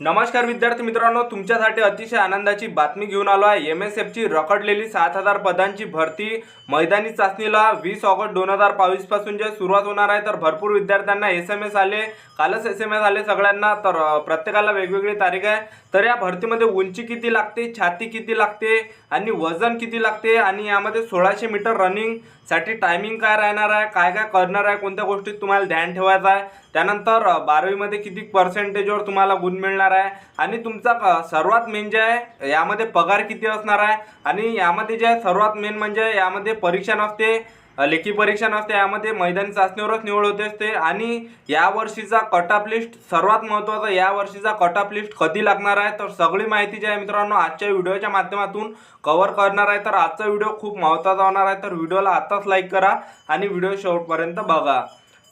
नमस्कार विद्यार्थी मित्रांनो तुमच्यासाठी अतिशय आनंदाची बातमी घेऊन आलो आहे. एम एस एफची रखडलेली सात हजार पदांची भरती मैदानी चाचणीला वीस ऑगस्ट दोन हजार बावीसपासून जे सुरुवात होणार आहे तर भरपूर विद्यार्थ्यांना एस एम एस आले. कालच एस एम एस आले सगळ्यांना तर प्रत्येकाला वेगवेगळी तारीख आहे. तर या भरतीमध्ये उंची किती लागते छाती किती लागते आणि वजन किती लागते आणि यामध्ये सोळाशे मीटर रनिंगसाठी टायमिंग काय राहणार आहे काय काय करणार आहे कोणत्या गोष्टीत तुम्हाला ध्यान ठेवायचं आहे. त्यानंतर बारावीमध्ये किती पर्सेंटेजवर तुम्हाला गुण मिळणार आहे आणि तुमचा सर्वात मेन जे आहे यामध्ये पगार किती असणार आहे आणि यामध्ये जे आहे सर्वात मेन म्हणजे यामध्ये परीक्षा नसते लेखी परीक्षा नसते यामध्ये मैदानी चाचणीवरच निवड होते असते आणि या वर्षीचा कट ऑफ लिस्ट सर्वात महत्त्वाचा या वर्षीचा कट ऑफ लिस्ट कधी लागणार आहे तर सगळी माहिती जी आहे मित्रांनो आजच्या व्हिडिओच्या माध्यमातून कव्हर करणार आहे. तर आजचा व्हिडिओ खूप महत्त्वाचा होणार आहे तर व्हिडिओला आताच लाईक करा आणि व्हिडिओ शेवटपर्यंत बघा.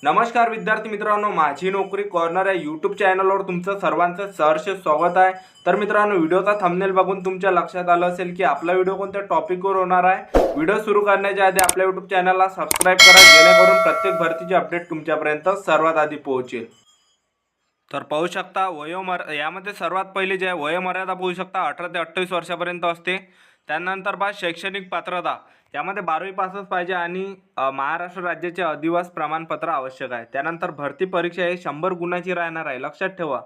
नमस्कार विद्यार्थी मित्रांनो माझी नोकरी कॉर्नर या यूट्यूब चॅनलवर तुमचं सर्वांचं सहर्ष स्वागत आहे. तर मित्रांनो व्हिडिओचा थंबनेल बघून तुमच्या लक्षात आलं असेल की आपला व्हिडिओ कोणत्या टॉपिकवर होणार आहे? व्हिडिओ सुरू करण्याच्या आधी आपल्या यूट्यूब चॅनलला सबस्क्राईब करा जेणेकरून प्रत्येक भरतीची अपडेट तुमच्यापर्यंत सर्वात आधी पोहोचेल. तर पाहू शकता वयोमर यामध्ये सर्वात पहिले जे आहे वयोमर्यादा पाहू शकता अठरा ते अठ्ठावीस वर्षापर्यंत असते. त्यानंतर बा शैक्षणिक पात्रता. यामध्ये बारावी पासच पाहिजे आणि महाराष्ट्र राज्याचे अधिवास प्रमाणपत्र आवश्यक आहे. त्यानंतर भरती परीक्षा हे शंभर गुणाची राहणार आहे. लक्षात ठेवा.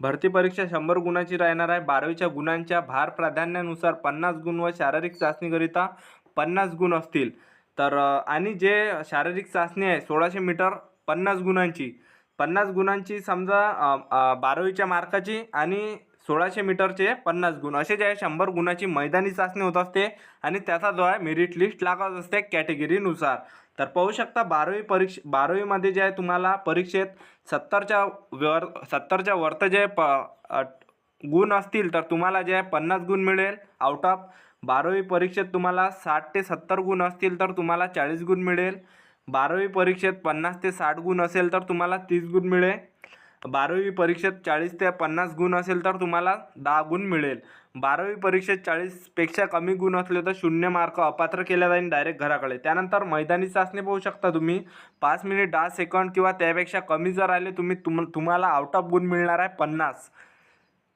भरती परीक्षा शंभर गुणाची राहणार आहे. बारावीच्या गुणांच्या भार प्राधान्यानुसार पन्नास गुण व शारीरिक चाचणीकरिता पन्नास गुण असतील. तर आणि जे शारीरिक चाचणी आहे सोळाशे मीटर पन्नास गुणांची. पन्नास गुणांची समजा बारावीच्या मार्काची आणि सोळाशे मीटरचे पन्नास गुण. असे जे आहे शंभर गुणाची मैदानी चाचणी होत असते आणि त्याचा जो आहे मेरिट लिस्ट लागत असते कॅटेगरीनुसार तर पाहू शकता बारावी परीक्ष बारावीमध्ये जे आहे तुम्हाला परीक्षेत सत्तरच्या वर सत्तरच्या वरत जे प गुण असतील तर तुम्हाला जे आहे पन्नास गुण मिळेल. आउट ऑफ बारावी परीक्षेत तुम्हाला साठ ते सत्तर गुण असतील तर तुम्हाला चाळीस गुण मिळेल. बारावी परीक्षेत पन्नास ते साठ गुण असेल तर तुम्हाला तीस गुण मिळेल. बारावी परीक्षेत चाळीस ते पन्नास गुण असेल तर तुम्हाला दहा गुण मिळेल. बारावी परीक्षेत चाळीसपेक्षा कमी गुण असले तर शून्य मार्क अपात्र केल्या जाईल डायरेक्ट घराकडे. त्यानंतर मैदानी चाचणी पाहू शकता तुम्ही. पाच मिनिट दहा सेकंड किंवा त्यापेक्षा कमी जर आले तुम्ही तुम तुम्हाला आउट ऑफ गुण मिळणार आहे पन्नास.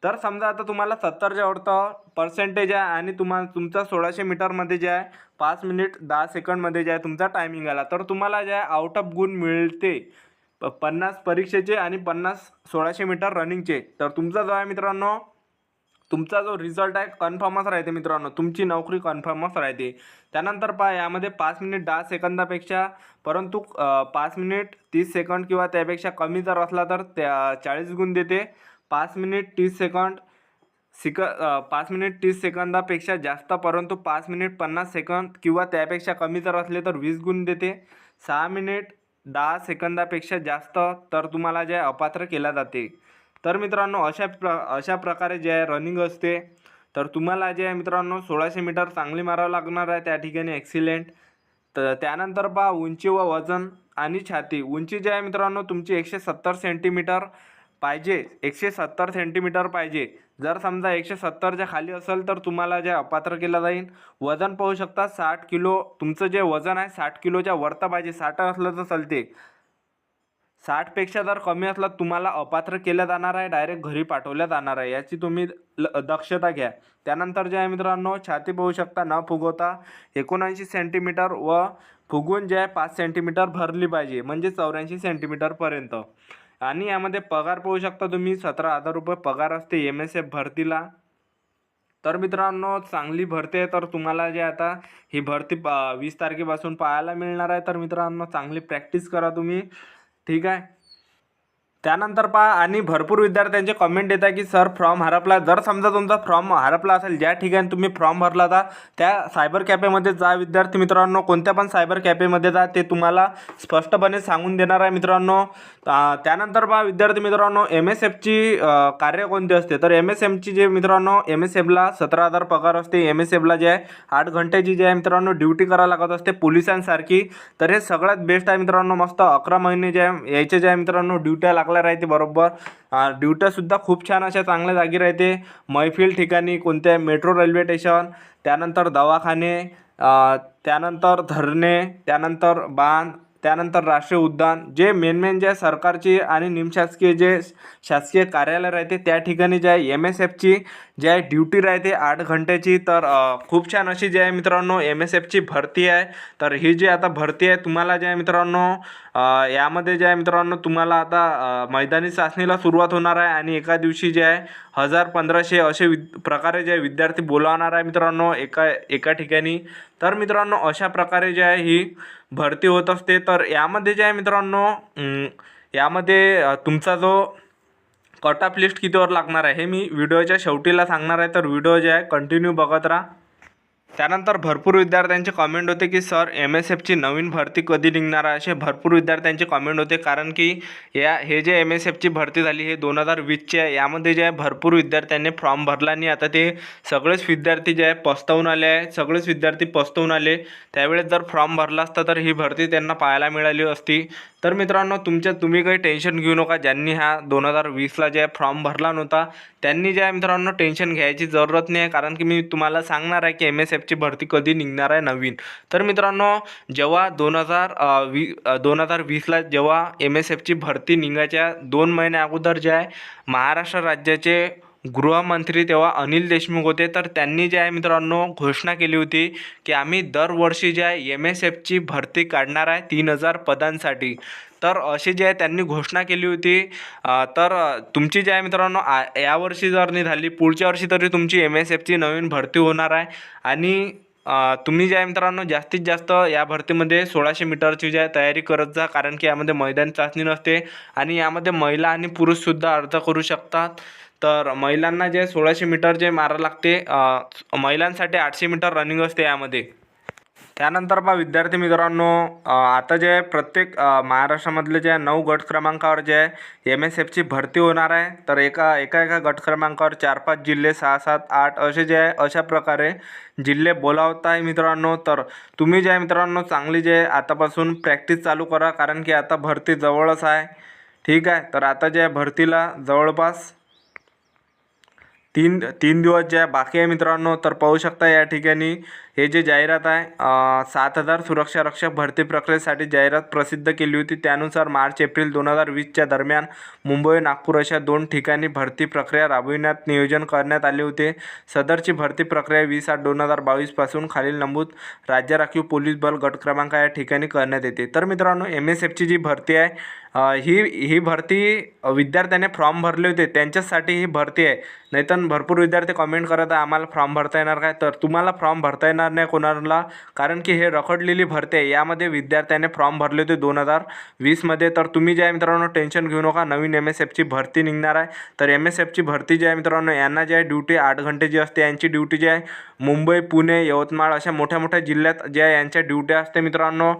तर समजा आता तुम्हाला सत्तरच्या आवडतं पर्सेंटेज आहे आणि तुम्हाला तुमचा सोळाशे मीटरमध्ये जे आहे पाच मिनिट दहा सेकंडमध्ये जे आहे तुमचा टायमिंग आला. तर तुम्हाला जे आहे आउट ऑफ गुण मिळते. प- पन्नास परीक्षेचे आणि पन्नास सोळाशे मीटर रनिंगचे. तर तुमचा जो आहे मित्रांनो तुमचा जो रिझल्ट आहे कन्फर्मच राहते मित्रांनो. तुमची नोकरी कन्फर्मच राहते. त्यानंतर पहा यामध्ये पाच मिनिट दहा सेकंदापेक्षा परंतु पाच मिनिट तीस सेकंड किंवा त्यापेक्षा कमी जर असला तर त्या चाळीस गुण देते. पाच मिनिट तीस सेकंड सिक पाच मिनिट तीस सेकंदापेक्षा जास्त परंतु पाच मिनिट पन्नास सेकंद किंवा त्यापेक्षा कमी जर असले तर वीस गुण देते. सहा मिनिट दहा सेकंदापेक्षा जास्त तर तुम्हाला जे आहे अपात्र केला जाते. तर मित्रांनो अशा प्र अशा प्रकारे जे आहे रनिंग असते. तर तुम्हाला जे आहे मित्रांनो सोळाशे मीटर चांगली मारावं लागणार आहे त्या ठिकाणी ॲक्सिलेंट तर त्यानंतर पहा उंची व वजन आणि छाती. उंची जी आहे मित्रांनो तुमची एकशे सत्तर सेंटीमीटर पाहिजे. एकशे सत्तर सेंटीमीटर पाहिजे. जर समजा एकशे सत्तरच्या खाली असेल तर तुम्हाला जे अपात्र केलं जाईल. वजन पाहू शकता साठ किलो तुमचं जे वजन आहे साठ किलोच्या वरतं पाहिजे. साठ असलं तर चालते. साठपेक्षा जर कमी असलं तर तुम्हाला अपात्र केलं जाणार आहे डायरेक्ट घरी पाठवलं जाणार आहे. याची तुम्ही ल दक्षता घ्या. त्यानंतर जे आहे मित्रांनो छाती पाहू शकता न फुगवता एकोणऐंशी सेंटीमीटर व फुगवून जे आहे पाच सेंटीमीटर भरली पाहिजे. म्हणजे चौऱ्याऐंशी सेंटीमीटरपर्यंत आणि यामध्ये पगार पाहू शकता तुम्ही सतरा हजार रुपये पगार असते एम एस एफ भरतीला. तर मित्रांनो चांगली भरती आहे. तर तुम्हाला जे आता ही भरती प- वीस तारखेपासून पाहायला मिळणार आहे. तर मित्रांनो चांगली प्रॅक्टिस करा तुम्ही. ठीक आहे? त्यानंतर पहा आणि भरपूर विद्यार्थ्यांचे कमेंट येत आहे की सर फॉर्म हरपला. जर समजा तुमचा फॉर्म हरपला असेल ज्या ठिकाणी तुम्ही फॉर्म भरला होता त्या सायबर कॅफेमध्ये जा. विद्यार्थी मित्रांनो कोणत्या पण सायबर कॅफेमध्ये जा. ते तुम्हाला स्पष्टपणे सांगून देणार आहे मित्रांनो. त्यानंतर पहा विद्यार्थी मित्रांनो एम एस एफची कार्य कोणती असते? तर एम एस एमची जे मित्रांनो एम एस एफला सतरा हजार पगार असते. एम एस एफला जे आहे आठ घंट्याची जे आहे मित्रांनो ड्युटी करायला लागत असते पोलिसांसारखी. तर हे सगळ्यात बेस्ट आहे मित्रांनो मस्त अकरा महिने जे आहे यायचे जे आहे मित्रांनो ड्युट्या लागल्या राहते बरोबर. ड्युट्यासुद्धा खूप छान अशा चांगल्या जागी राहते. मैफिल ठिकाणी कोणत्या मेट्रो रेल्वे स्टेशन त्यानंतर दवाखाने त्यानंतर धरणे त्यानंतर बांध त्यानंतर राष्ट्रीय उद्यान जे मेन मेन जे सरकारची आणि निमशासकीय जे शासकीय कार्यालय राहते त्या ठिकाणी जे आहे एम एस एफची जे आहे ड्युटी राहते आठ घंट्याची. तर खूप छान अशी जी आहे मित्रांनो एम एस एफची भरती आहे. तर ही जी आता भरती आहे तुम्हाला जे आहे मित्रांनो यामध्ये जे आहे मित्रांनो तुम्हाला आता मैदानी चाचणीला सुरुवात होणार आहे आणि एका दिवशी जे आहे हजार पंधराशे असे वि प्रकारे जे आहे विद्यार्थी बोलावणार आहे मित्रांनो एका एका ठिकाणी. तर मित्रांनो अशा प्रकारे जे आहे ही भरती होत असते. तर यामध्ये जे आहे मित्रांनो यामध्ये तुमचा जो कट ऑफ लिस्ट कितीवर लागणार आहे हे मी व्हिडिओच्या शेवटीला सांगणार आहे. तर व्हिडिओ जे आहे कंटिन्यू बघत राहा. त्यानंतर भरपूर विद्यार्थ्यांचे कॉमेंट होते की सर एम एस एफची नवीन भरती कधी निघणार आहे? असे भरपूर विद्यार्थ्यांचे कॉमेंट होते. कारण की या हे जे एम एस एफची भरती झाली हे दोन हजार वीसची आहे. यामध्ये जे आहे भरपूर विद्यार्थ्यांनी फॉर्म भरला आणि आता ते सगळेच विद्यार्थी जे आहे पस्तवून आले आहे. सगळेच विद्यार्थी पस्तवून आले. त्यावेळेस जर फॉर्म भरला असता तर ही भरती त्यांना पाहायला मिळाली असती. तर मित्रांनो तुमच्या तुम्ही काही टेन्शन घेऊ नका. ज्यांनी हा दोन हजार वीसला जे आहे फॉर्म भरला नव्हता त्यांनी जे आहे मित्रांनो टेन्शन घ्यायची जरूरत नाही आहे. कारण की मी तुम्हाला सांगणार आहे की एम एस एफ एफची भरती कधी निघणार आहे नवीन? तर मित्रांनो जेव्हा दोन हजार वी दोन हजार वीसला जेव्हा एम एस एफची भरती निघायच्या दोन महिन्या अगोदर जे आहे महाराष्ट्र राज्याचे गृहमंत्री तेव्हा अनिल देशमुख होते. तर त्यांनी जे आहे मित्रांनो घोषणा केली होती की आम्ही दरवर्षी जे आहे एम एस एफची भरती काढणार आहे तीन हजार पदांसाठी. तर अशी जी आहे त्यांनी घोषणा केली होती. तर तुमची जी आहे मित्रांनो आ यावर्षी जर नाही झाली पुढच्या वर्षी तरी तुमची एम एस एफची नवीन भरती होणार आहे. आणि तुम्ही जे आहे मित्रांनो जास्तीत जास्त या भरतीमध्ये सोळाशे मीटरची जी आहे तयारी करत जा कारण की यामध्ये मैदान चाचणी नसते. आणि यामध्ये महिला आणि पुरुषसुद्धा अर्ज करू शकतात. तर महिलांना जे सोळाशे मीटर जे मारा लागते महिलांसाठी आठशे मीटर रनिंग असते यामध्ये. त्यानंतर बा विद्यार्थी मित्रांनो आता जे आहे प्रत्येक महाराष्ट्रामधले जे आहे नऊ गट क्रमांकावर जे आहे एम एस एफची भरती होणार आहे तर एका एका एका गट क्रमांकावर चार पाच जिल्हे सहा सात आठ असे जे आहे अशा प्रकारे जिल्हे बोलावत आहे मित्रांनो. तर तुम्ही जे आहे मित्रांनो चांगली जे आहे आतापासून प्रॅक्टिस चालू करा कारण की आता भरती जवळच आहे. ठीक आहे? तर आता जे आहे भरतीला जवळपास तीन तीन दिवस जे आहे बाकी आहे मित्रांनो तर पाहू शकता या ठिकाणी. हे जे जाहिरात आहे सात हजार सुरक्षा रक्षक भरती प्रक्रियेसाठी जाहिरात प्रसिद्ध केली होती. त्यानुसार मार्च एप्रिल दोन हजार वीसच्या दरम्यान मुंबई नागपूर अशा दोन ठिकाणी भरती प्रक्रिया राबविण्यात नियोजन करण्यात आले होते. सदरची भरती प्रक्रिया वीस आठ दोन हजार बावीसपासून खालील नमूद राज्य राखीव पोलीस बल गट क्रमांक या ठिकाणी करण्यात येते. तर मित्रांनो एम एस एफची जी भरती आहे ही ही भरती विद्यार्थ्याने फॉर्म भरले होते. त्यांच्याचसाठी ही भरती आहे. नाहीतर भरपूर विद्यार्थी कमेंट करत आहे आम्हाला फॉर्म भरता येणार काय? तर तुम्हाला फॉर्म भरता येणार नाही कोणाला कारण की हे रखडलेली भरती आहे. यामध्ये विद्यार्थ्याने फॉर्म भरले होते दोन हजार वीसमध्ये तर तुम्ही जे आहे मित्रांनो टेन्शन घेऊ नका. नवीन एम एस एफची भरती निघणार आहे. तर एम एस एफची भरती जी आहे मित्रांनो यांना जे आहे ड्युटी आठ घंटे जी असते यांची ड्युटी जी आहे मुंबई पुणे यवतमाळ अशा मोठ्या मोठ्या जिल्ह्यात ज्या यांच्या ड्युट्या असते मित्रांनो.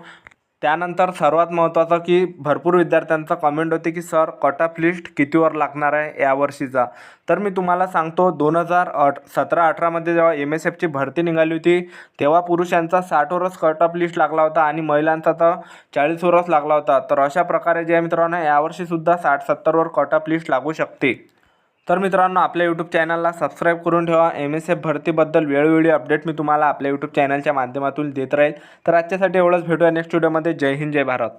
त्यानंतर सर्वात महत्त्वाचं की भरपूर विद्यार्थ्यांचा कमेंट होते की सर कट ऑफ लिस्ट कितीवर लागणार आहे यावर्षीचा तर मी तुम्हाला सांगतो दोन हजार अठ सतरा अठरामध्ये जेव्हा एम एस एफची भरती निघाली होती तेव्हा पुरुषांचा साठवरच कट ऑफ लिस्ट लागला होता आणि महिलांचा तर चाळीसवरच लागला होता. तर अशा प्रकारे जे आहे मित्रांनो यावर्षीसुद्धा साठ सत्तरवर कट ऑफ लिस्ट लागू शकते. तर मित्रांनो आपल्या यूट्यूब चॅनलला सबस्क्राईब करून ठेवा. एम एस एफ भरतीबद्दल वेळोवेळी अपडेट मी तुम्हाला आपल्या यूट्यूब चॅनलच्या माध्यमातून देत राहील. तर आजच्यासाठी एवढंच. भेटूया नेक्स्ट व्हिडिओमध्ये जय हिंद जय भारत.